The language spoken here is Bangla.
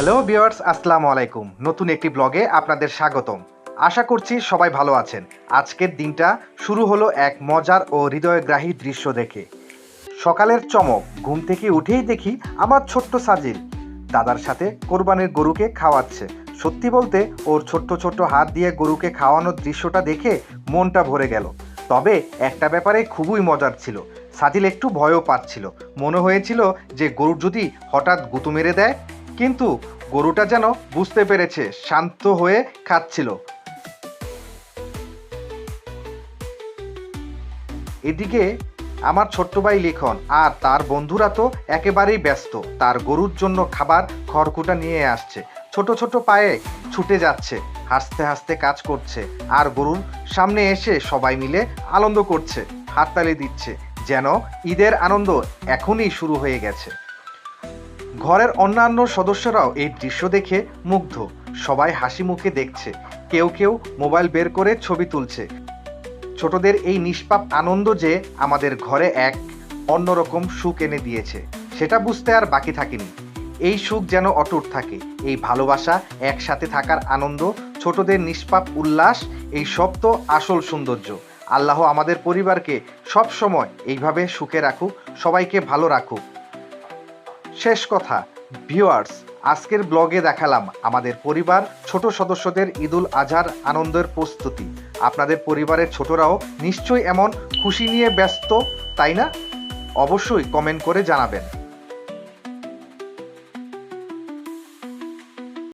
হ্যালো ভিউয়ার্স, আসসালামু আলাইকুম। নতুন একটি ব্লগে আপনাদের স্বাগতম। আশা করছি সবাই ভালো আছেন। আজকের দিনটা শুরু হলো এক মজার ও হৃদয়গ্রাহী দৃশ্য দেখে। সকালের চমক, ঘুম থেকে উঠেই দেখি আমার ছোট্ট সাজিল। দাদার সাথে কোরবানির গরুকে খাওয়াচ্ছে। সত্যি বলতে, ওর ছোট্ট ছোট্ট হাত দিয়ে গরুকে খাওয়ানোর দৃশ্যটা দেখে মনটা ভরে গেল। তবে একটা ব্যাপারে খুবই মজার ছিল। সাজিল একটু ভয়ও পাচ্ছিল। মনে হয়েছিল যে গরু যদি হঠাৎ গুঁতো মেরে দেয় কিন্তু গরুটা যেন বুঝতে পেরেছে, শান্ত হয়ে খাচ্ছিল। এদিকে আমার ছোট্ট ভাই লিখন আর তার বন্ধুরা তো একেবারেই ব্যস্ত। তার গরুর জন্য খাবার খড়কুটা নিয়ে আসছে। ছোট ছোট পায়ে ছুটে যাচ্ছে, হাসতে হাসতে কাজ করছে আর গরুর সামনে এসে সবাই মিলে আনন্দ করছে, হাততালি দিচ্ছে, যেন ঈদের আনন্দ এখনই শুরু হয়ে গেছে। ঘরের অন্যান্য সদস্যরাও এই দৃশ্য দেখে মুগ্ধ। সবাই হাসি মুখে দেখছে। কেউ কেউ মোবাইল বের করে ছবি তুলছে। ছোটদের এই নিষ্পাপ আনন্দ যে আমাদের ঘরে এক অন্যরকম সুখ এনে দিয়েছে, সেটা বুঝতে আর বাকি থাকেনি। এই সুখ যেন অটুট থাকে, এই ভালোবাসা একসাথে থাকার আনন্দ, ছোটদের নিষ্পাপ উল্লাস, এই সব তো আসল সৌন্দর্য। আল্লাহ আমাদের পরিবারকে সব সময় এইভাবে সুখে রাখুক, সবাইকে ভালো রাখুক। শেষ কথা। ভিউয়ার্স, আজকের ব্লগে দেখালাম আমাদের পরিবার, ছোট সদস্যদের ঈদুল আজহার আনন্দের প্রস্তুতি। আপনাদের পরিবারের ছোটরাও নিশ্চয়ই এমন খুশি নিয়ে ব্যস্ত, তাই না? অবশ্যই কমেন্ট করে জানাবেন।